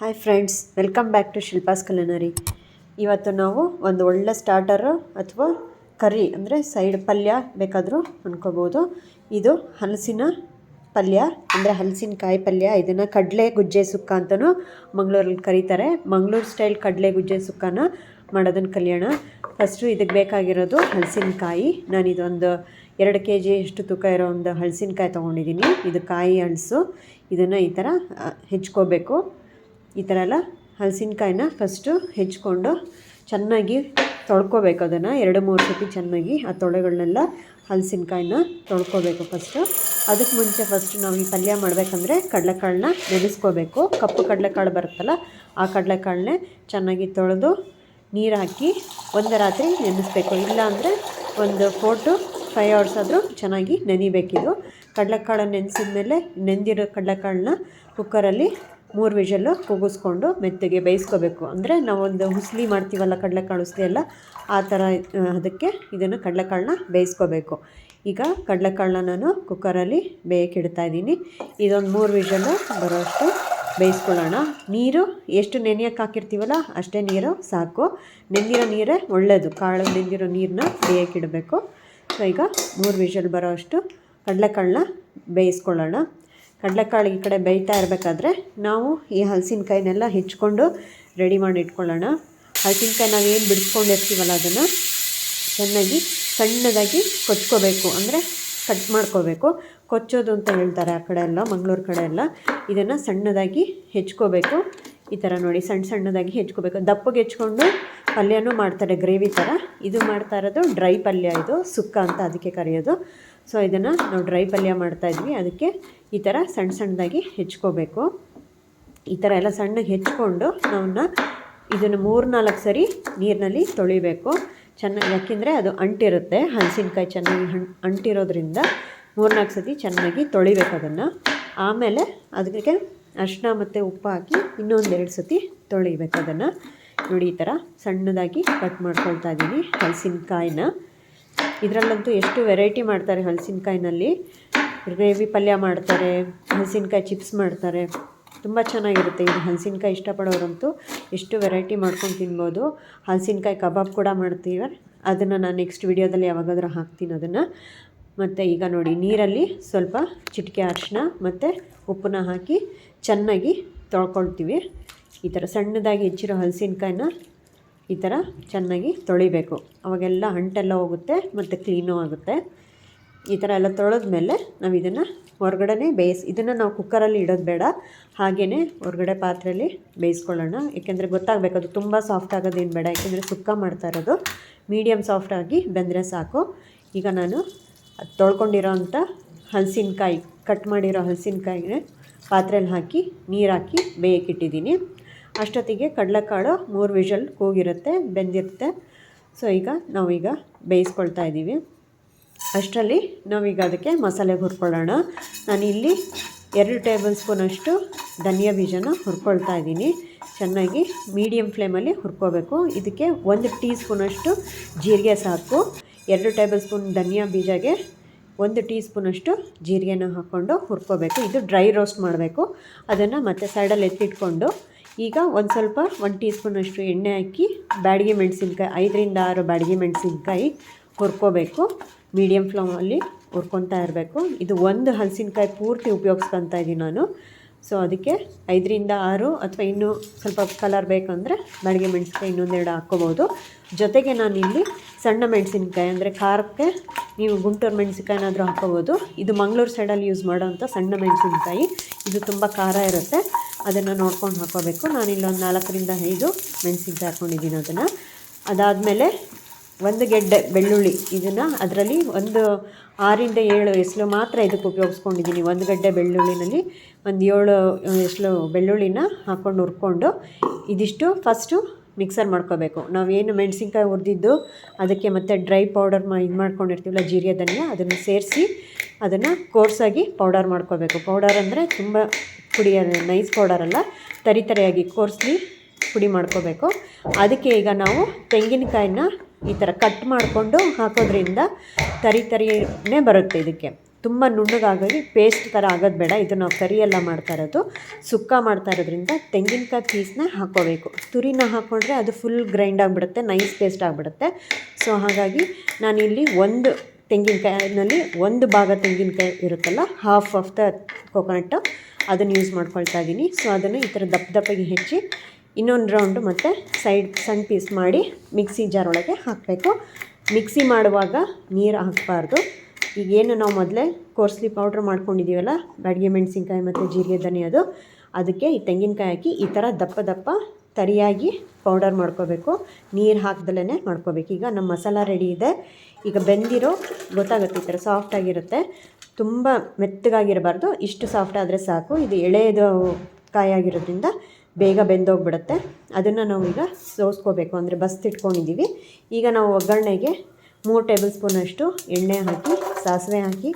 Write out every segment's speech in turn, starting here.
Hi friends welcome back to Shilpa's culinary ಇವತ್ತು ನಾವು ಒಂದು ಒಳ್ಳೆ ಸ್ಟಾರ್ಟರ್ ಅಥವಾ ಕರಿ ಅಂದರೆ ಸೈಡ್ ಪಲ್ಯ ಬೇಕಾದರೂ ಅಂದ್ಕೋಬೋದು ಇದು ಹಲಸಿನ ಪಲ್ಯ ಅಂದರೆ ಹಲಸಿನಕಾಯಿ ಪಲ್ಯ. ಇದನ್ನು ಕಡಲೆ ಗುಜ್ಜೆ ಸುಕ್ಕ ಅಂತಲೂ ಮಂಗಳೂರಲ್ಲಿ ಕರೀತಾರೆ. ಮಂಗಳೂರು ಸ್ಟೈಲ್ ಕಡಲೆ ಗುಜ್ಜೆ ಸುಕ್ಕನ ಮಾಡೋದನ್ನು ಕಲಿಯೋಣ. ಫಸ್ಟು ಇದಕ್ಕೆ ಬೇಕಾಗಿರೋದು ಹಲಸಿನಕಾಯಿ. ನಾನು ಇದೊಂದು ಎರಡು ಕೆ ಜಿ ಎಷ್ಟು ತೂಕ ಇರೋ ಒಂದು ಹಲಸಿನಕಾಯಿ ತೊಗೊಂಡಿದ್ದೀನಿ ಇದು ಕಾಯಿ ಹಲಸು ಇದನ್ನು ಈ ಥರ ಹೆಚ್ಕೋಬೇಕು. ಈ ಥರ ಎಲ್ಲ ಹಲಸಿನಕಾಯಿನ ಫಸ್ಟು ಹೆಚ್ಕೊಂಡು ಚೆನ್ನಾಗಿ ತೊಳ್ಕೊಬೇಕು ಅದನ್ನು. ಎರಡು, ಮೂರು ಸತಿ ಚೆನ್ನಾಗಿ ಆ ತೊಳೆಗಳನ್ನೆಲ್ಲ ಹಲಸಿನಕಾಯಿನ ತೊಳ್ಕೊಬೇಕು ಫಸ್ಟು ಅದಕ್ಕೆ ಮುಂಚೆ ಫಸ್ಟ್ ನಾವು ಈ ಪಲ್ಯ ಮಾಡಬೇಕಂದ್ರೆ ಕಡಲೆಕಾಳನ್ನ ನೆನೆಸ್ಕೋಬೇಕು. ಕಪ್ಪು ಕಡಲೆಕಾಳು ಬರುತ್ತಲ್ಲ, ಆ ಕಡಲೆಕಾಳನ್ನೇ ಚೆನ್ನಾಗಿ ತೊಳೆದು ನೀರು ಹಾಕಿ ಒಂದು ರಾತ್ರಿ ನೆನೆಸ್ಬೇಕು. ಇಲ್ಲಾಂದರೆ ಒಂದು ಫೋರ್ ಟು ಫೈವ್ ಅವರ್ಸ್ ಆದರೂ ಚೆನ್ನಾಗಿ ನೆನಿಬೇಕಿದು. ಕಡಲೆಕಾಳನ್ನು ನೆನೆಸಿದ ಮೇಲೆ ನೆಂದಿರೋ ಕಡಲೆಕಾಳನ್ನ ಕುಕ್ಕರಲ್ಲಿ ಮೂರು ವಿಷಲ್ಲು ಕೂಗಿಸ್ಕೊಂಡು ಮೆತ್ತಗೆ ಬೇಯಿಸ್ಕೋಬೇಕು. ಅಂದರೆ ನಾವೊಂದು ಹುಸ್ಲಿ ಮಾಡ್ತೀವಲ್ಲ, ಕಡಲೆಕಾಳು ಹುಸ್ಲಿ ಎಲ್ಲ, ಆ ಥರ ಅದಕ್ಕೆ ಇದನ್ನು ಕಡಲೆಕಾಳನ್ನ ಬೇಯಿಸ್ಕೋಬೇಕು. ಈಗ ಕಡಲೆಕಾಳನ್ನ ನಾನು ಕುಕ್ಕರಲ್ಲಿ ಬೇಯಕ್ಕಿಡ್ತಾ ಇದ್ದೀನಿ. ಇದೊಂದು ಮೂರು ವಿಷಲ್ಲು ಬರೋಷ್ಟು ಬೇಯಿಸ್ಕೊಳ್ಳೋಣ. ನೀರು ಎಷ್ಟು ನೆನೆಯಕ್ಕೆ ಹಾಕಿರ್ತೀವಲ್ಲ, ಅಷ್ಟೇ ನೀರು ಸಾಕು. ನೆಂದಿರೋ ನೀರೇ ಒಳ್ಳೆಯದು ಕಾಳು ನೆಂದಿರೋ ನೀರನ್ನ ಬೇಯಕ್ಕಿಡಬೇಕು ಸೊ, ಈಗ ಮೂರು ವಿಷಲ್ ಬರೋ ಅಷ್ಟು ಕಡಲೆಕಾಳನ್ನ ಬೇಯಿಸ್ಕೊಳ್ಳೋಣ. ಕಡಲೆಕಾಳು ಈ ಕಡೆ ಬೇಯ್ತಾ ಇರಬೇಕಾದ್ರೆ ನಾವು ಈ ಹಲಸಿನಕಾಯಿನೆಲ್ಲ ಹೆಚ್ಕೊಂಡು ರೆಡಿ ಮಾಡಿ ಇಟ್ಕೊಳ್ಳೋಣ. ಹಲಸಿನಕಾಯಿ ನಾವು ಏನು ಬಿಡಿಸ್ಕೊಂಡಿರ್ತೀವಲ್ಲ ಅದನ್ನು? ಚೆನ್ನಾಗಿ ಸಣ್ಣದಾಗಿ ಕೊಚ್ಕೋಬೇಕು. ಅಂದರೆ ಕಟ್ ಮಾಡ್ಕೋಬೇಕು. ಕೊಚ್ಚೋದು ಅಂತ ಹೇಳ್ತಾರೆ ಆ ಕಡೆ ಎಲ್ಲ, ಮಂಗಳೂರು ಕಡೆ ಎಲ್ಲ. ಇದನ್ನು ಸಣ್ಣದಾಗಿ ಹೆಚ್ಕೋಬೇಕು. ಈ ಥರ ನೋಡಿ ಸಣ್ಣ ಸಣ್ಣದಾಗಿ ಹೆಚ್ಕೋಬೇಕು. ದಪ್ಪಗೆ ಹೆಚ್ಕೊಂಡು ಪಲ್ಯನೂ ಮಾಡ್ತಾರೆ ಗ್ರೇವಿ ಥರ ಇದು ಮಾಡ್ತಾ ಇರೋದು ಡ್ರೈ ಪಲ್ಯ ಇದು, ಸುಕ್ಕ ಅಂತ ಅದಕ್ಕೆ ಕರೆಯೋದು. ಸೊ ಇದನ್ನು ನಾವು ಡ್ರೈ ಪಲ್ಯ ಮಾಡ್ತಾಯಿದ್ವಿ ಅದಕ್ಕೆ ಈ ಥರ ಸಣ್ಣ ಸಣ್ಣದಾಗಿ ಹೆಚ್ಕೋಬೇಕು. ಈ ಥರ ಎಲ್ಲ ಸಣ್ಣಗೆ ಹೆಚ್ಕೊಂಡು ನಾವನ್ನ ಇದನ್ನು ಮೂರು ನಾಲ್ಕು ಸರಿ ನೀರಿನಲ್ಲಿ ತೊಳಿಬೇಕು. ಚೆನ್ನಾಗಿ ಯಾಕೆಂದರೆ ಅದು ಅಂಟಿರುತ್ತೆ. ಹಲಸಿನಕಾಯಿ ಚೆನ್ನಾಗಿ ಹಣ್ ಅಂಟಿರೋದ್ರಿಂದ ಮೂರ್ನಾಲ್ಕು ಸತಿ ಚೆನ್ನಾಗಿ ತೊಳಿಬೇಕು ಅದನ್ನು. ಆಮೇಲೆ ಅದಕ್ಕೆ ಅರಿಶಿನ ಮತ್ತು ಉಪ್ಪು ಹಾಕಿ ಇನ್ನೊಂದೆರಡು ಸತಿ ತೊಳಿಬೇಕು ಅದನ್ನು. ನೋಡಿ ಈ ಥರ ಸಣ್ಣದಾಗಿ ಕಟ್ ಮಾಡ್ಕೊಳ್ತಾ ಇದ್ದೀನಿ ಹಲಸಿನ್ಕಾಯಿನ. ಇದರಲ್ಲಂತೂ ಎಷ್ಟು ವೆರೈಟಿ ಮಾಡ್ತಾರೆ ಹಲಸಿನಕಾಯಿನಲ್ಲಿ. ಗ್ರೇವಿ ಪಲ್ಯ ಮಾಡ್ತಾರೆ, ಹಲಸಿನಕಾಯಿ ಚಿಪ್ಸ್ ಮಾಡ್ತಾರೆ. ತುಂಬ ಚೆನ್ನಾಗಿರುತ್ತೆ ಇದು ಹಲಸಿನಕಾಯಿ ಇಷ್ಟಪಡೋರಂತೂ. ಎಷ್ಟು ವೆರೈಟಿ ಮಾಡ್ಕೊಂಡು ತಿನ್ಬೋದು. ಹಲಸಿನಕಾಯಿ ಕಬಾಬ್ ಕೂಡ ಮಾಡ್ತೀವಿ. ಅದನ್ನು ನಾನು ನೆಕ್ಸ್ಟ್ ವಿಡಿಯೋದಲ್ಲಿ ಯಾವಾಗಾದರೂ ಹಾಕ್ತೀನಿ ಅದನ್ನು. ಮತ್ತು ಈಗ ನೋಡಿ, ನೀರಲ್ಲಿ ಸ್ವಲ್ಪ ಚಿಟಿಕೆ ಅರಿಶಿನ ಮತ್ತು ಉಪ್ಪನ್ನ ಹಾಕಿ ಚೆನ್ನಾಗಿ ತೊಳ್ಕೊಳ್ತೀವಿ. ಈ ಥರ ಸಣ್ಣದಾಗಿ ಹೆಚ್ಚಿರೋ ಹಲಸಿನ್ಕಾಯಿನ ಈ ಥರ ಚೆನ್ನಾಗಿ ತೊಳಿಬೇಕು. ಅವಾಗೆಲ್ಲ ಅಂಟೆಲ್ಲ ಹೋಗುತ್ತೆ ಮತ್ತು ಕ್ಲೀನು ಆಗುತ್ತೆ. ಈ ಥರ ಎಲ್ಲ ತೊಳೆದ್ಮೇಲೆ ನಾವು ಇದನ್ನು ಹೊರಗಡೆ ಬೇಯಿಸಿ, ಇದನ್ನು ನಾವು ಕುಕ್ಕರಲ್ಲಿ ಇಡೋದು ಬೇಡ. ಹಾಗೆಯೇ ಹೊರಗಡೆ ಪಾತ್ರೆಯಲ್ಲಿ ಬೇಯಿಸ್ಕೊಳ್ಳೋಣ. ಏಕೆಂದರೆ ಗೊತ್ತಾಗಬೇಕು, ಅದು ತುಂಬ ಸಾಫ್ಟ್ ಆಗೋದೇನು ಬೇಡ. ಯಾಕೆಂದರೆ ಸುಕ್ಕ ಮಾಡ್ತಾ ಇರೋದು. ಮೀಡಿಯಮ್ ಸಾಫ್ಟಾಗಿ ಬೆಂದರೆ ಸಾಕು. ಈಗ ನಾನು ಅದು ತೊಳ್ಕೊಂಡಿರೋ ಅಂಥ ಹಲಸಿನಕಾಯಿ ಕಟ್ ಮಾಡಿರೋ ಹಲಸಿನಕಾಯಿಗೆ ಪಾತ್ರೆಯಲ್ಲಿ ಹಾಕಿ ನೀರು ಹಾಕಿ ಬೇಯಕ್ಕಿಟ್ಟಿದ್ದೀನಿ ಅಷ್ಟೊತ್ತಿಗೆ ಕಡಲೆಕಾಳು ಮೂರು ವಿಷಲ್ ಕೂಗಿರುತ್ತೆ, ಬೆಂದಿರುತ್ತೆ. ಸೊ ಈಗ ನಾವೀಗ ಬೇಯಿಸ್ಕೊಳ್ತಾ ಇದ್ದೀವಿ. ಅಷ್ಟರಲ್ಲಿ ನಾವೀಗ ಅದಕ್ಕೆ ಮಸಾಲೆ ಹುರ್ಕೊಳ್ಳೋಣ. ನಾನಿಲ್ಲಿ ಎರಡು ಟೇಬಲ್ ಸ್ಪೂನಷ್ಟು ಧನಿಯಾ ಬೀಜನ ಹುರ್ಕೊಳ್ತಾ ಇದ್ದೀನಿ. ಚೆನ್ನಾಗಿ ಮೀಡಿಯಮ್ ಫ್ಲೇಮಲ್ಲಿ ಹುರ್ಕೋಬೇಕು. ಇದಕ್ಕೆ ಒಂದು ಟೀ ಸ್ಪೂನಷ್ಟು ಜೀರಿಗೆ ಸಾಕು. ಎರಡು ಟೇಬಲ್ ಸ್ಪೂನ್ ಧನಿಯಾ ಬೀಜಗೆ ಒಂದು ಟೀ ಸ್ಪೂನಷ್ಟು ಜೀರಿಗೆನ ಹಾಕ್ಕೊಂಡು ಹುರ್ಕೋಬೇಕು. ಇದು ಡ್ರೈ ರೋಸ್ಟ್ ಮಾಡಬೇಕು. ಅದನ್ನು ಮತ್ತೆ ಸೈಡಲ್ಲಿ ಎತ್ತಿಟ್ಕೊಂಡು ಈಗ ಒಂದು ಸ್ವಲ್ಪ ಒಂದು ಟೀ ಸ್ಪೂನಷ್ಟು ಎಣ್ಣೆ ಹಾಕಿ ಬ್ಯಾಡಿಗೆ ಮೆಣಸಿನ್ಕಾಯಿ, ಐದರಿಂದ ಆರು ಬ್ಯಾಡಿಗೆ ಮೆಣಸಿನ್ಕಾಯಿ ಹುರ್ಕೋಬೇಕು. ಮೀಡಿಯಮ್ ಫ್ಲೇಮಲ್ಲಿ ಹುರ್ಕೊತಾ ಇರಬೇಕು. ಇದು ಒಂದು ಹಲಸಿನಕಾಯಿ ಪೂರ್ತಿ ಉಪಯೋಗಿಸ್ಕೊತಾ ಇದ್ದೀನಿ ನಾನು. ಸೊ ಅದಕ್ಕೆ ಐದರಿಂದ ಆರು ಅಥವಾ ಇನ್ನೂ ಸ್ವಲ್ಪ ಕಲರ್ ಬೇಕಂದರೆ ಬೆಳಗ್ಗೆ ಮೆಣಸಿನಕಾಯಿ ಇನ್ನೊಂದೆರಡು ಹಾಕ್ಕೋಬೋದು. ಜೊತೆಗೆ ನಾನಿಲ್ಲಿ ಸಣ್ಣ ಮೆಣಸಿನ್ಕಾಯಿ ಅಂದರೆ ಖಾರಕ್ಕೆ ನೀವು ಗುಂಟೂರು ಮೆಣಸಿನ್ಕಾಯಿನಾದರೂ ಹಾಕ್ಕೋಬೋದು. ಇದು ಮಂಗಳೂರು ಸೈಡಲ್ಲಿ ಯೂಸ್ ಮಾಡೋವಂಥ ಸಣ್ಣ ಮೆಣಸಿನ್ಕಾಯಿ. ಇದು ತುಂಬ ಖಾರ ಇರುತ್ತೆ. ಅದನ್ನು ನೋಡ್ಕೊಂಡು ಹಾಕೋಬೇಕು. ನಾನು ಇಲ್ಲೊಂದು ನಾಲ್ಕರಿಂದ ಐದು ಮೆಣಸಿನ್ಕಾಯಿ ಹಾಕ್ಕೊಂಡಿದ್ದೀನಿ ಅದನ್ನು. ಅದಾದಮೇಲೆ ಒಂದು ಗೆಡ್ಡೆ ಬೆಳ್ಳುಳ್ಳಿ ಇದನ್ನು ಅದರಲ್ಲಿ ಒಂದು ಆರಿಂದ ಏಳು ಎಸಲು ಮಾತ್ರ ಇದಕ್ಕೆ ಉಪಯೋಗಿಸ್ಕೊಂಡಿದ್ದೀನಿ. ಒಂದು ಗಡ್ಡೆ ಬೆಳ್ಳುಳ್ಳಿನಲ್ಲಿ ಒಂದು ಏಳು ಎಸಲು ಬೆಳ್ಳುಳ್ಳಿನ ಹಾಕ್ಕೊಂಡು ಹುರ್ಕೊಂಡು ಇದಿಷ್ಟು ಫಸ್ಟು ಮಿಕ್ಸರ್ ಮಾಡ್ಕೋಬೇಕು. ನಾವೇನು ಮೆಣಸಿನ್ಕಾಯಿ ಹುರಿದಿದ್ದು ಅದಕ್ಕೆ ಮತ್ತು ಡ್ರೈ ಪೌಡರ್ ಮಾ ಇದು ಮಾಡ್ಕೊಂಡಿರ್ತೀವಲ್ಲ ಜೀರಿಗೆ ಧನಿಯಾ, ಅದನ್ನು ಸೇರಿಸಿ ಅದನ್ನು ಕೋರ್ಸಾಗಿ ಪೌಡರ್ ಮಾಡ್ಕೋಬೇಕು. ಪೌಡರ್ ಅಂದರೆ ತುಂಬ ಪುಡಿಯ ನೈಸ್ ಪೌಡರ್ ಅಲ್ಲ ತರಿ ತರಿಯಾಗಿ ಕೋರ್ಸಿ ಪುಡಿ ಮಾಡ್ಕೋಬೇಕು. ಅದಕ್ಕೆ ಈಗ ನಾವು ತೆಂಗಿನಕಾಯಿನ ಈ ಥರ ಕಟ್ ಮಾಡಿಕೊಂಡು ಹಾಕೋದ್ರಿಂದ ತರಿ ತರಿನೇ ಬರುತ್ತೆ ಇದಕ್ಕೆ. ತುಂಬ ನುಣ್ಣಗಾಗಿ ಪೇಸ್ಟ್ ಥರ ಆಗೋದು ಬೇಡ. ಇದು ನಾವು ಕರಿ ಎಲ್ಲ ಮಾಡ್ತಾ ಇರೋದು. ಸುಕ್ಕ ಮಾಡ್ತಾ ಇರೋದ್ರಿಂದ ತೆಂಗಿನಕಾಯಿ ಪೀಸ್ನ ಹಾಕ್ಕೋಬೇಕು ತುರಿನ ಹಾಕ್ಕೊಂಡ್ರೆ ಅದು ಫುಲ್ ಗ್ರೈಂಡ್ ಆಗಿಬಿಡುತ್ತೆ ನೈಸ್ ಪೇಸ್ಟ್ ಆಗಿಬಿಡುತ್ತೆ. ಸೊ ಹಾಗಾಗಿ ನಾನಿಲ್ಲಿ ಒಂದು ತೆಂಗಿನಕಾಯಿನಲ್ಲಿ ಒಂದು ಭಾಗ ತೆಂಗಿನಕಾಯಿ ಇರುತ್ತಲ್ಲ ಹಾಫ್ ಆಫ್ ದ ಕೊಕೊನಟ್ಟು ಅದನ್ನು ಯೂಸ್ ಮಾಡ್ಕೊಳ್ತಾ ಇದ್ದೀನಿ ಸೊ ಅದನ್ನು ಈ ಥರ ದಪ್ಪ ದಪ್ಪಗೆ ಹೆಚ್ಚಿ ಇನ್ನೊಂದು ರೌಂಡು ಮತ್ತು ಸೈಡ್ ಸಣ್ಣ ಪೀಸ್ ಮಾಡಿ ಮಿಕ್ಸಿ ಜಾರ್ ಒಳಗೆ ಹಾಕಬೇಕು. ಮಿಕ್ಸಿ ಮಾಡುವಾಗ ನೀರು ಹಾಕಬಾರ್ದು. ಈಗೇನು ನಾವು ಮೊದಲೇ ಕೋರ್ಸ್ಲಿ ಪೌಡ್ರ್ ಮಾಡ್ಕೊಂಡಿದ್ದೀವಲ್ಲ ಬಾಡಿಗೆ ಮೆಣಸಿನ್ಕಾಯಿ ಮತ್ತು ಜೀರಿಗೆ ಧನಿಯದು, ಅದಕ್ಕೆ ಈ ತೆಂಗಿನಕಾಯಿ ಹಾಕಿ ಈ ಥರ ದಪ್ಪ ದಪ್ಪ ತರಿಯಾಗಿ ಪೌಡರ್ ಮಾಡ್ಕೋಬೇಕು. ನೀರು ಹಾಕ್ದಲೇ ಮಾಡ್ಕೋಬೇಕು. ಈಗ ನಮ್ಮ ಮಸಾಲ ರೆಡಿ ಇದೆ. ಈಗ ಬೆಂದಿರೋ, ಗೊತ್ತಾಗುತ್ತೆ ಈ ಥರ ಸಾಫ್ಟಾಗಿರುತ್ತೆ ತುಂಬ ಮೆತ್ತಗಾಗಿರಬಾರ್ದು. ಇಷ್ಟು ಸಾಫ್ಟ್ ಆದರೆ ಸಾಕು. ಇದು ಎಳೆಯದು ಕಾಯಾಗಿರೋದ್ರಿಂದ ಬೇಗ ಬೆಂದೋಗ್ಬಿಡುತ್ತೆ. ಅದನ್ನು ನಾವು ಈಗ ಸೋಸ್ಕೋಬೇಕು. ಅಂದರೆ ಬಸ್ತಿಟ್ಕೊಂಡಿದ್ದೀವಿ ಈಗ ನಾವು ಒಗ್ಗರಣೆಗೆ ಮೂರು ಟೇಬಲ್ ಸ್ಪೂನಷ್ಟು ಎಣ್ಣೆ ಹಾಕಿ, ಸಾಸಿವೆ ಹಾಕಿ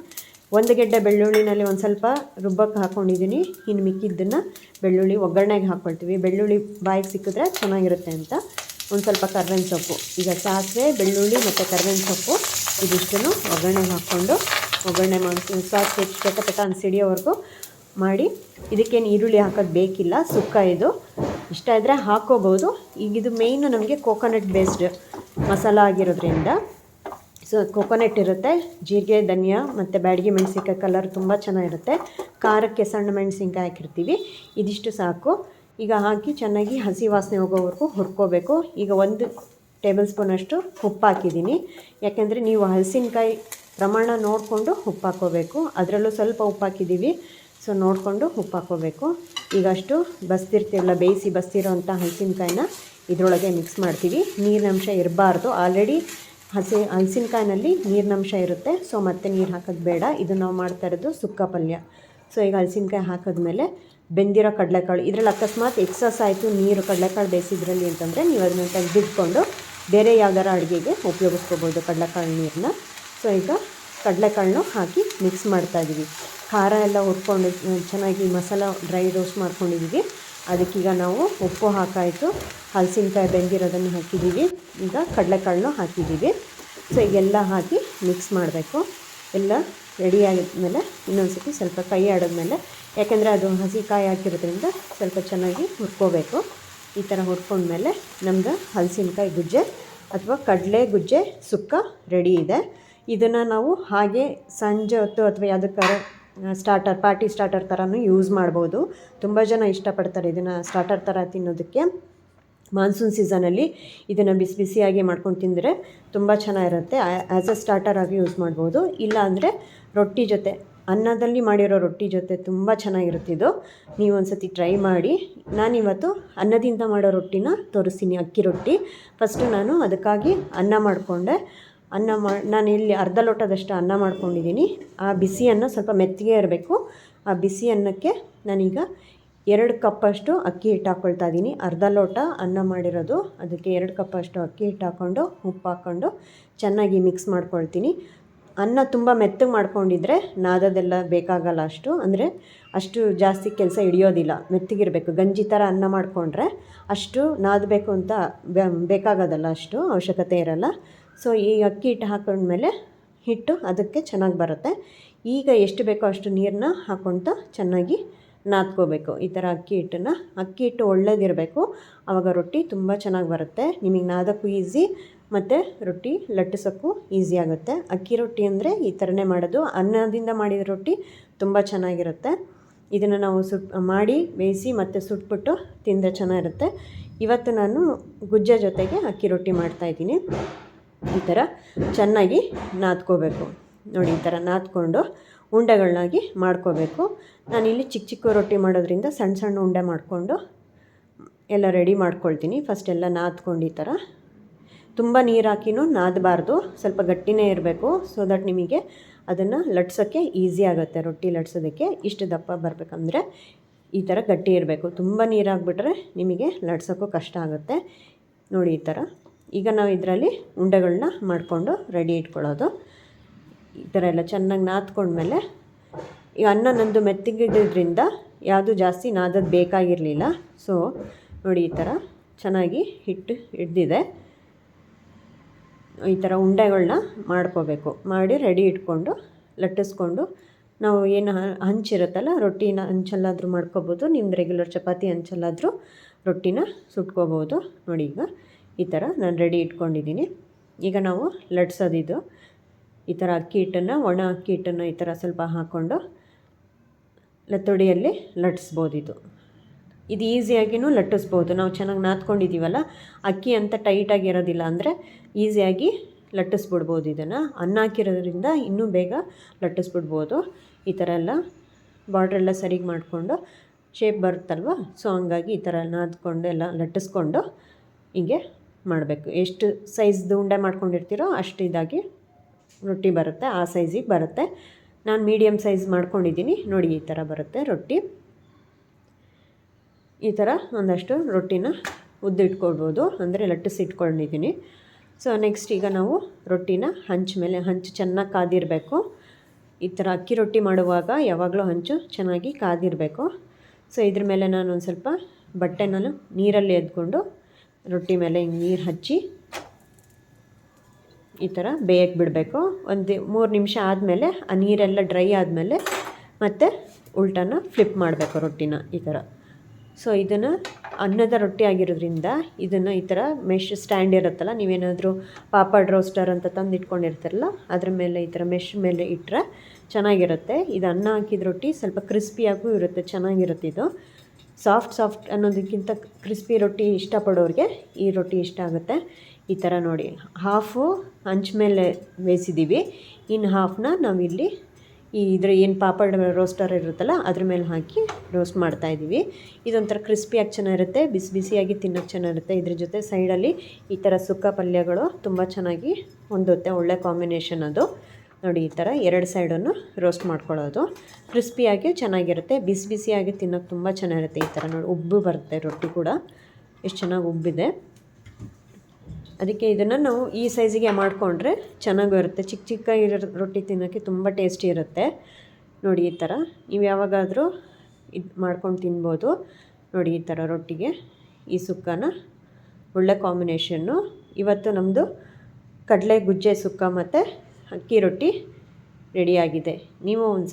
ಒಂದು ಗೆಡ್ಡೆ ಬೆಳ್ಳುಳ್ಳಿನಲ್ಲಿ ಒಂದು ಸ್ವಲ್ಪ ರುಬ್ಬಕ್ಕೆ ಹಾಕ್ಕೊಂಡಿದ್ದೀನಿ ಇನ್ನು ಮಿಕ್ಕಿದ್ದನ್ನು ಬೆಳ್ಳುಳ್ಳಿ ಒಗ್ಗರಣೆಗೆ ಹಾಕ್ಕೊಳ್ತೀವಿ ಬೆಳ್ಳುಳ್ಳಿ ಬಾಯಿಗೆ ಸಿಕ್ಕಿದ್ರೆ ಚೆನ್ನಾಗಿರುತ್ತೆ ಅಂತ. ಒಂದು ಸ್ವಲ್ಪ ಕರ್ಬೇವಿನ ಸೊಪ್ಪು. ಈಗ ಸಾಸಿವೆ, ಬೆಳ್ಳುಳ್ಳಿ ಮತ್ತು ಕರ್ಬೇವಿನ ಸೊಪ್ಪು ಇದಿಷ್ಟನ್ನು ಒಗ್ಗರಣೆಗೆ ಹಾಕ್ಕೊಂಡು ಒಗ್ಗರಣೆ ಮಾಡಿ ಸಾಸ್ ಹೆಚ್ಚು ಪೆಟ್ಟ ಪೆಟ ಅಂತ ಸಿಡಿಯೋವರೆಗೂ ಮಾಡಿ ಇದಕ್ಕೇನು ಈರುಳ್ಳಿ ಹಾಕೋದು ಬೇಕಿಲ್ಲ. ಸುಕ್ಕ ಇದು. ಇಷ್ಟ ಇದ್ದರೆ ಹಾಕ್ಕೋಬೋದು. ಈಗ ಇದು ಮೇಯ್ನು ನಮಗೆ ಕೋಕೋನಟ್ ಬೇಸ್ಡ್ ಮಸಾಲ ಆಗಿರೋದ್ರಿಂದ ಸೊ ಕೊಕೊನೆಟ್ ಇರುತ್ತೆ, ಜೀರಿಗೆ, ಧನಿಯಾ ಮತ್ತು ಬ್ಯಾಡಗಿ ಮೆಣಸಿನ್ಕಾಯಿ ಕಲರ್ ತುಂಬ ಚೆನ್ನಾಗಿರುತ್ತೆ. ಖಾರಕ್ಕೆ ಸಣ್ಣ ಮೆಣಸಿನ್ಕಾಯಿ ಹಾಕಿರ್ತೀವಿ, ಇದಿಷ್ಟು ಸಾಕು. ಈಗ ಹಾಕಿ ಚೆನ್ನಾಗಿ ಹಸಿ ವಾಸನೆ ಹೋಗೋವರೆಗೂ ಹುರ್ಕೋಬೇಕು. ಈಗ ಒಂದು ಟೇಬಲ್ ಸ್ಪೂನಷ್ಟು ಉಪ್ಪು ಹಾಕಿದ್ದೀನಿ. ಯಾಕೆಂದರೆ ನೀವು ಹಲಸಿನಕಾಯಿ ಪ್ರಮಾಣ ನೋಡಿಕೊಂಡು ಉಪ್ಪು ಹಾಕೋಬೇಕು. ಅದರಲ್ಲೂ ಸ್ವಲ್ಪ ಉಪ್ಪು ಹಾಕಿದ್ದೀವಿ ಸೊ ನೋಡಿಕೊಂಡು ಉಪ್ಪು ಹಾಕೋಬೇಕು. ಈಗ ಅಷ್ಟು ಬಸ್ತಿರ್ತೀವಲ್ಲ, ಬೇಯಿಸಿ ಬಸ್ತಿರೋಂಥ ಹಲಸಿನಕಾಯಿನ ಇದರೊಳಗೆ ಮಿಕ್ಸ್ ಮಾಡ್ತೀವಿ. ನೀರಿನಂಶ ಇರಬಾರ್ದು. ಆಲ್ರೆಡಿ ಹಸಿ ಹಲಸಿನಕಾಯಿನಲ್ಲಿ ನೀರಿನಂಶ ಇರುತ್ತೆ. ಸೊ ಮತ್ತೆ ನೀರು ಹಾಕೋದು ಬೇಡ. ಇದು ನಾವು ಮಾಡ್ತಾ ಇರೋದು ಸುಕ್ಕ ಪಲ್ಯ. ಸೊ ಈಗ ಹಲಸಿನಕಾಯಿ ಹಾಕಿದ್ಮೇಲೆ ಬೆಂದಿರೋ ಕಡಲೆಕಾಳು. ಇದರಲ್ಲಿ ಅಕಸ್ಮಾತ್ ಎಕ್ಸಸ್ ಆಯಿತು ನೀರು, ಕಡಲೆಕಾಳು ಬೇಯಿಸಿದ್ರಲ್ಲಿ ಅಂತಂದರೆ ನೀವು ಅದನ್ನ ತೆಗೆದಿಟ್ಕೊಂಡು ಬೇರೆ ಯಾವ್ದಾರ ಅಡುಗೆಗೆ ಉಪಯೋಗಿಸ್ಕೋಬೋದು ಕಡಲೆಕಾಳು ನೀರನ್ನ ಸೊ ಈಗ ಕಡಲೆಕಾಳನ್ನು ಹಾಕಿ ಮಿಕ್ಸ್ ಮಾಡ್ತಾಯಿದ್ದೀವಿ ಖಾರ ಎಲ್ಲ ಹುರ್ಕೊಂಡು, ಚೆನ್ನಾಗಿ ಮಸಾಲ ಡ್ರೈ ರೋಸ್ಟ್ ಮಾಡ್ಕೊಂಡಿದ್ದೀವಿ ಅದಕ್ಕೀಗ ನಾವು ಉಪ್ಪು ಹಾಕಾಯಿತು. ಹಲಸಿನಕಾಯಿ ಬೆಂದಿರೋದನ್ನು ಹಾಕಿದ್ದೀವಿ. ಈಗ ಕಡಲೆಕಾಳನ್ನು ಹಾಕಿದ್ದೀವಿ. ಸೊ ಈಗೆಲ್ಲ ಹಾಕಿ ಮಿಕ್ಸ್ ಮಾಡಬೇಕು. ಎಲ್ಲ ರೆಡಿ ಆಗಿದ್ಮೇಲೆ ಇನ್ನೊಂದು ಸತಿ ಸ್ವಲ್ಪ ಕೈ ಆಡಿದ್ಮೇಲೆ, ಯಾಕೆಂದರೆ ಅದು ಹಸಿ ಕಾಯಿ ಹಾಕಿರೋದ್ರಿಂದ ಸ್ವಲ್ಪ ಚೆನ್ನಾಗಿ ಹುರ್ಕೋಬೇಕು. ಈ ಥರ ಹುರ್ಕೊಂಡ್ಮೇಲೆ ನಮ್ಮದು ಹಲಸಿನಕಾಯಿ ಗುಜ್ಜೆ ಅಥವಾ ಕಡಲೆ ಗುಜ್ಜೆ ಸುಕ್ಕ ರೆಡಿ ಇದೆ. ಇದನ್ನು ನಾವು ಹಾಗೆ ಸಂಜೆ ಹೊತ್ತು ಅಥವಾ ಯಾವುದಕ್ಕಾರ ಸ್ಟಾರ್ಟರ್, ಪಾರ್ಟಿ ಸ್ಟಾರ್ಟರ್ ಥರನೂ ಯೂಸ್ ಮಾಡ್ಬೋದು. ತುಂಬ ಜನ ಇಷ್ಟಪಡ್ತಾರೆ ಇದನ್ನು ಸ್ಟಾರ್ಟರ್ ಥರ ತಿನ್ನೋದಕ್ಕೆ. ಮಾನ್ಸೂನ್ ಸೀಸನಲ್ಲಿ ಇದನ್ನು ಬಿಸಿ ಬಿಸಿಯಾಗಿ ಮಾಡ್ಕೊಂಡು ತಿಂದರೆ ತುಂಬ ಚೆನ್ನಾಗಿರುತ್ತೆ. ಆ್ಯಸ್ ಅ ಸ್ಟಾರ್ಟರ್ ಆಗಿ ಯೂಸ್ ಮಾಡ್ಬೋದು. ಇಲ್ಲ ಅಂದರೆ ರೊಟ್ಟಿ ಜೊತೆ, ಅನ್ನದಲ್ಲಿ ಮಾಡಿರೋ ರೊಟ್ಟಿ ಜೊತೆ ತುಂಬ ಚೆನ್ನಾಗಿರುತ್ತೆ ಇದು. ನೀವು ಒಂದು ಸತಿ ಟ್ರೈ ಮಾಡಿ. ನಾನಿವತ್ತು ಅನ್ನದಿಂದ ಮಾಡೋ ರೊಟ್ಟಿನ ತೋರಿಸ್ತೀನಿ, ಅಕ್ಕಿ ರೊಟ್ಟಿ. ಫಸ್ಟು ನಾನು ಅದಕ್ಕಾಗಿ ಅನ್ನ ಮಾಡಿಕೊಂಡೆ. ಅನ್ನ ಮಾ, ನಾನು ಇಲ್ಲಿ ಅರ್ಧ ಲೋಟದಷ್ಟು ಅನ್ನ ಮಾಡ್ಕೊಂಡಿದ್ದೀನಿ. ಆ ಬಿಸಿ ಅನ್ನ ಸ್ವಲ್ಪ ಮೆತ್ತಗೆ ಇರಬೇಕು. ಆ ಬಿಸಿ ಅನ್ನಕ್ಕೆ ನಾನೀಗ ಎರಡು ಕಪ್ಪಷ್ಟು ಅಕ್ಕಿ ಹಿಟ್ಟು ಹಾಕ್ಕೊಳ್ತಾ ಇದ್ದೀನಿ. ಅರ್ಧ ಲೋಟ ಅನ್ನ ಮಾಡಿರೋದು. ಅದಕ್ಕೆ ಎರಡು ಕಪ್ಪಷ್ಟು ಅಕ್ಕಿ ಹಿಟ್ಟು ಹಾಕ್ಕೊಂಡು ಉಪ್ಪು ಹಾಕ್ಕೊಂಡು ಚೆನ್ನಾಗಿ ಮಿಕ್ಸ್ ಮಾಡ್ಕೊಳ್ತೀನಿ. ಅನ್ನ ತುಂಬ ಮೆತ್ತಗೆ ಮಾಡ್ಕೊಂಡಿದ್ರೆ ನಾದದೆಲ್ಲ ಬೇಕಾಗಲ್ಲ ಅಷ್ಟು. ಅಂದರೆ ಅಷ್ಟು ಜಾಸ್ತಿ ಕೆಲಸ ಹಿಡಿಯೋದಿಲ್ಲ. ಮೆತ್ತಗಿರಬೇಕು. ಗಂಜಿ ಥರ ಅನ್ನ ಮಾಡಿಕೊಂಡ್ರೆ ಅಷ್ಟು ನಾದಬೇಕು ಅಂತ ಬೇಕಾಗೋದಲ್ಲ ಅಷ್ಟು. ಅವಶ್ಯಕತೆ ಇರಲ್ಲ. ಸೊ ಈ ಅಕ್ಕಿ ಹಿಟ್ಟು ಹಾಕೊಂಡ್ಮೇಲೆ ಹಿಟ್ಟು ಅದಕ್ಕೆ ಚೆನ್ನಾಗಿ ಬರುತ್ತೆ. ಈಗ ಎಷ್ಟು ಬೇಕೋ ಅಷ್ಟು ನೀರನ್ನ ಹಾಕ್ಕೊಳ್ತಾ ಚೆನ್ನಾಗಿ ನಾದ್ಕೋಬೇಕು. ಈ ಥರ ಅಕ್ಕಿ ಹಿಟ್ಟನ್ನು. ಅಕ್ಕಿ ಹಿಟ್ಟು ಒಳ್ಳೇದಿರಬೇಕು. ಆವಾಗ ರೊಟ್ಟಿ ತುಂಬ ಚೆನ್ನಾಗಿ ಬರುತ್ತೆ. ನಿಮಗೆ ನಾದಕ್ಕೂ ಈಸಿ ಮತ್ತು ರೊಟ್ಟಿ ಲಟ್ಟಿಸೋಕ್ಕೂ ಈಸಿ ಆಗುತ್ತೆ. ಅಕ್ಕಿ ರೊಟ್ಟಿ ಅಂದರೆ ಈ ಥರನೇ ಮಾಡೋದು. ಅನ್ನದಿಂದ ಮಾಡಿದ ರೊಟ್ಟಿ ತುಂಬ ಚೆನ್ನಾಗಿರುತ್ತೆ. ಇದನ್ನು ನಾವು ಸುಟ್ ಮಾಡಿ, ಬೇಯಿಸಿ ಮತ್ತು ಸುಟ್ಬಿಟ್ಟು ತಿಂದರೆ ಚೆನ್ನಾಗಿರುತ್ತೆ. ಇವತ್ತು ನಾನು ಗುಜ್ಜ ಜೊತೆಗೆ ಅಕ್ಕಿ ರೊಟ್ಟಿ ಮಾಡ್ತಾಯಿದ್ದೀನಿ ಈ ಥರ ಚೆನ್ನಾಗಿ ನಾದ್ಕೋಬೇಕು. ನೋಡಿ, ಈ ಥರ ನಾದ್ಕೊಂಡು ಉಂಡೆಗಳನ್ನಾಗಿ ಮಾಡ್ಕೋಬೇಕು. ನಾನಿಲ್ಲಿ ಚಿಕ್ಕ ಚಿಕ್ಕ ರೊಟ್ಟಿ ಮಾಡೋದ್ರಿಂದ ಸಣ್ಣ ಸಣ್ಣ ಉಂಡೆ ಮಾಡಿಕೊಂಡು ಎಲ್ಲ ರೆಡಿ ಮಾಡ್ಕೊಳ್ತೀನಿ. ಫಸ್ಟ್ ಎಲ್ಲ ನಾದ್ಕೊಂಡು ಈ ಥರ. ತುಂಬ ನೀರು ಹಾಕಿನೂ ನಾದಬಾರ್ದು. ಸ್ವಲ್ಪ ಗಟ್ಟಿನೇ ಇರಬೇಕು. ಸೊ ದಟ್ ನಿಮಗೆ ಅದನ್ನು ಲಟ್ಸೋಕ್ಕೆ ಈಸಿ ಆಗುತ್ತೆ. ರೊಟ್ಟಿ ಲಟ್ಸೋದಕ್ಕೆ ಇಷ್ಟು ದಪ್ಪ ಬರಬೇಕಂದ್ರೆ ಈ ಥರ ಗಟ್ಟಿ ಇರಬೇಕು. ತುಂಬ ನೀರಾಗಿಬಿಟ್ರೆ ನಿಮಗೆ ಲಟ್ಸೋಕ್ಕೂ ಕಷ್ಟ ಆಗುತ್ತೆ. ನೋಡಿ, ಈ ಥರ. ಈಗ ನಾವು ಇದರಲ್ಲಿ ಉಂಡೆಗಳನ್ನ ಮಾಡಿಕೊಂಡು ರೆಡಿ ಇಟ್ಕೊಳ್ಳೋದು. ಈ ಥರ ಎಲ್ಲ ಚೆನ್ನಾಗಿ ನಾದ್ಕೊಂಡ್ಮೇಲೆ ಈ ಅನ್ನ ನಂದು ಮೆತ್ತಗಿದ್ದರಿಂದ ಯಾವುದು ಜಾಸ್ತಿ ನಾದದ್ದು ಬೇಕಾಗಿರಲಿಲ್ಲ. ಸೊ ನೋಡಿ ಈ ಥರ ಚೆನ್ನಾಗಿ ಹಿಟ್ಟು ಹಿಡ್ದಿದೆ. ಈ ಥರ ಉಂಡೆಗಳನ್ನ ಮಾಡ್ಕೋಬೇಕು. ಮಾಡಿ ರೆಡಿ ಇಟ್ಕೊಂಡು ಲಟ್ಟಿಸ್ಕೊಂಡು ನಾವು ಏನು ಹಂಚಿರುತ್ತಲ್ಲ, ರೊಟ್ಟಿನ ಹಂಚಲ್ಲಾದರೂ ಮಾಡ್ಕೋಬೋದು, ನಿಮ್ದು ರೆಗ್ಯುಲರ್ ಚಪಾತಿ ಹಂಚಲ್ಲಾದರೂ ರೊಟ್ಟಿನ ಸುಟ್ಕೋಬೋದು. ನೋಡಿ ಈಗ ಈ ಥರ ನಾನು ರೆಡಿ ಇಟ್ಕೊಂಡಿದ್ದೀನಿ. ಈಗ ನಾವು ಲಟ್ಸೋದಿದ್ದು ಈ ಥರ ಅಕ್ಕಿ ಹಿಟ್ಟನ್ನು, ಒಣ ಅಕ್ಕಿ ಹಿಟ್ಟನ್ನು ಈ ಥರ ಸ್ವಲ್ಪ ಹಾಕ್ಕೊಂಡು ಲತ್ತೊಡಿಯಲ್ಲಿ ಲಟ್ಟಿಸ್ಬೋದು ಇದು. ಈಸಿಯಾಗಿಯೂ ಲಟ್ಟಿಸ್ಬೋದು. ನಾವು ಚೆನ್ನಾಗಿ ನಾದ್ಕೊಂಡಿದ್ದೀವಲ್ಲ, ಅಕ್ಕಿ ಅಂತ ಟೈಟಾಗಿರೋದಿಲ್ಲ ಅಂದರೆ ಈಸಿಯಾಗಿ ಲಟ್ಟಿಸ್ಬಿಡ್ಬೋದು ಇದನ್ನು. ಅನ್ನ ಹಾಕಿರೋದ್ರಿಂದ ಇನ್ನೂ ಬೇಗ ಲಟ್ಟಿಸ್ಬಿಡ್ಬೋದು. ಈ ಥರ ಎಲ್ಲ ಬಾರ್ಡ್ರೆಲ್ಲ ಸರಿಗೆ ಮಾಡಿಕೊಂಡು ಶೇಪ್ ಬರುತ್ತಲ್ವ? ಸೊ ಹಂಗಾಗಿ ಈ ಥರ ನಾದ್ಕೊಂಡು ಎಲ್ಲ ಲಟ್ಟಿಸ್ಕೊಂಡು ಹೀಗೆ ಮಾಡಬೇಕು. ಎಷ್ಟು ಸೈಜ್ದು ಉಂಡೆ ಮಾಡ್ಕೊಂಡಿರ್ತೀರೋ ಅಷ್ಟು ಇದಾಗಿ ರೊಟ್ಟಿ ಬರುತ್ತೆ. ಆ ಸೈಜಿಗೆ ಬರುತ್ತೆ. ನಾನು ಮೀಡಿಯಮ್ ಸೈಜ್ ಮಾಡ್ಕೊಂಡಿದ್ದೀನಿ. ನೋಡಿ, ಈ ಥರ ಬರುತ್ತೆ ರೊಟ್ಟಿ. ಈ ಥರ ಒಂದಷ್ಟು ರೊಟ್ಟಿನ ಉದ್ದಿಟ್ಕೊಳ್ಬೋದು. ಅಂದರೆ ಲಟ್ಟಿಸಿ ಇಟ್ಕೊಂಡಿದ್ದೀನಿ. ಸೊ, ನೆಕ್ಸ್ಟ್ ಈಗ ನಾವು ರೊಟ್ಟಿನ ಹಂಚು ಮೇಲೆ, ಹಂಚು ಚೆನ್ನಾಗಿ ಕಾದಿರಬೇಕು. ಈ ಥರ ಅಕ್ಕಿ ರೊಟ್ಟಿ ಮಾಡುವಾಗ ಯಾವಾಗಲೂ ಹಂಚು ಚೆನ್ನಾಗಿ ಕಾದಿರಬೇಕು. ಸೊ, ಇದ್ರ ಮೇಲೆ ನಾನು ಒಂದು ಸ್ವಲ್ಪ ಬಟ್ಟೆನ ನೀರಲ್ಲಿ ಎದ್ಕೊಂಡು ರೊಟ್ಟಿ ಮೇಲೆ ಹಿಂಗೆ ನೀರು ಹಚ್ಚಿ ಈ ಥರ ಬೇಯಕ್ಕೆ ಬಿಡಬೇಕು. ಒಂದು ಮೂರು ನಿಮಿಷ ಆದಮೇಲೆ ಆ ನೀರೆಲ್ಲ ಡ್ರೈ ಆದಮೇಲೆ ಮತ್ತೆ ಉಲ್ಟಾನ ಫ್ಲಿಪ್ ಮಾಡಬೇಕು ರೊಟ್ಟಿನ ಈ ಥರ ಸೊ, ಇದನ್ನು ಅನ್ನದ ರೊಟ್ಟಿ ಆಗಿರೋದ್ರಿಂದ ಇದನ್ನು ಈ ಥರ ಮೆಶ್ ಸ್ಟ್ಯಾಂಡ್ ಇರುತ್ತಲ್ಲ, ನೀವೇನಾದರೂ ಪಾಪಡ್ ರೋಸ್ಟರ್ ಅಂತ ತಂದು ಇಟ್ಕೊಂಡಿರ್ತಾರಲ್ಲ ಅದ್ರ ಮೇಲೆ ಈ ಥರ ಮೆಶ್ ಮೇಲೆ ಇಟ್ಟರೆ ಚೆನ್ನಾಗಿರುತ್ತೆ. ಇದು ಅನ್ನ ಹಾಕಿದ ರೊಟ್ಟಿ ಸ್ವಲ್ಪ ಕ್ರಿಸ್ಪಿಯಾಗೂ ಇರುತ್ತೆ, ಚೆನ್ನಾಗಿರುತ್ತೆ ಇದು. ಸಾಫ್ಟ್ ಸಾಫ್ಟ್ ಅನ್ನೋದಕ್ಕಿಂತ ಕ್ರಿಸ್ಪಿ ರೊಟ್ಟಿ ಇಷ್ಟಪಡೋರಿಗೆ ಈ ರೊಟ್ಟಿ ಇಷ್ಟ ಆಗುತ್ತೆ. ಈ ಥರ ನೋಡಿ, ಹಾಫು ಹಂಚ ಮೇಲೆ ಬೇಯಿಸಿದ್ದೀವಿ. ಇನ್ನು ಹಾಫ್ನ ನಾವಿಲ್ಲಿ ಈ ಇದ್ರ ಏನು ಪಾಪಡ್ ರೋಸ್ಟರ್ ಇರುತ್ತಲ್ಲ, ಅದ್ರ ಮೇಲೆ ಹಾಕಿ ರೋಸ್ಟ್ ಮಾಡ್ತಾಯಿದ್ದೀವಿ ಇದೊಂಥರ ಕ್ರಿಸ್ಪಿಯಾಗಿ ಚೆನ್ನಾಗಿರುತ್ತೆ, ಬಿಸಿ ಬಿಸಿಯಾಗಿ ತಿನ್ನೋಕ್ಕೆ ಚೆನ್ನಾಗಿರುತ್ತೆ. ಇದ್ರ ಜೊತೆ ಸೈಡಲ್ಲಿ ಈ ಥರ ಸುಕ್ಕ ಪಲ್ಯಗಳು ತುಂಬ ಚೆನ್ನಾಗಿ ಹೊಂದುತ್ತೆ ಒಳ್ಳೆ ಕಾಂಬಿನೇಷನ್ ಅದು. ನೋಡಿ ಈ ಥರ ಎರಡು ಸೈಡನ್ನು ರೋಸ್ಟ್ ಮಾಡ್ಕೊಳ್ಳೋದು. ಕ್ರಿಸ್ಪಿಯಾಗಿ ಚೆನ್ನಾಗಿರುತ್ತೆ. ಬಿಸಿ ಬಿಸಿಯಾಗಿ ತಿನ್ನೋಕೆ ತುಂಬ ಚೆನ್ನಾಗಿರುತ್ತೆ ಈ ಥರ ನೋಡಿ. ಉಬ್ಬು ಬರುತ್ತೆ ರೊಟ್ಟಿ ಕೂಡ. ಎಷ್ಟು ಚೆನ್ನಾಗಿ ಉಬ್ಬಿದೆ. ಅದಕ್ಕೆ ಇದನ್ನು ನಾವು ಈ ಸೈಜಿಗೆ ಮಾಡಿಕೊಂಡ್ರೆ ಚೆನ್ನಾಗಿರುತ್ತೆ ಚಿಕ್ಕ ಚಿಕ್ಕ ಇರೋ ರೊಟ್ಟಿ ತಿನ್ನೋಕ್ಕೆ ತುಂಬ ಟೇಸ್ಟಿ ಇರುತ್ತೆ. ನೋಡಿ ಈ ಥರ. ನೀವು ಯಾವಾಗಾದರೂ ಇದು ಮಾಡ್ಕೊಂಡು ತಿನ್ಬೋದು. ನೋಡಿ ಈ ಥರ ರೊಟ್ಟಿಗೆ. ಈ ಸುಕ್ಕನ ಒಳ್ಳೆ ಕಾಂಬಿನೇಷನ್ನು. ಇವತ್ತು ನಮ್ಮದು ಕಡಲೆ ಗುಜ್ಜೆ ಸುಕ್ಕ ಮತ್ತು ಅಕ್ಕಿ ರೊಟ್ಟಿ ರೆಡಿಯಾಗಿದೆ. ನೀವು ಒಂದು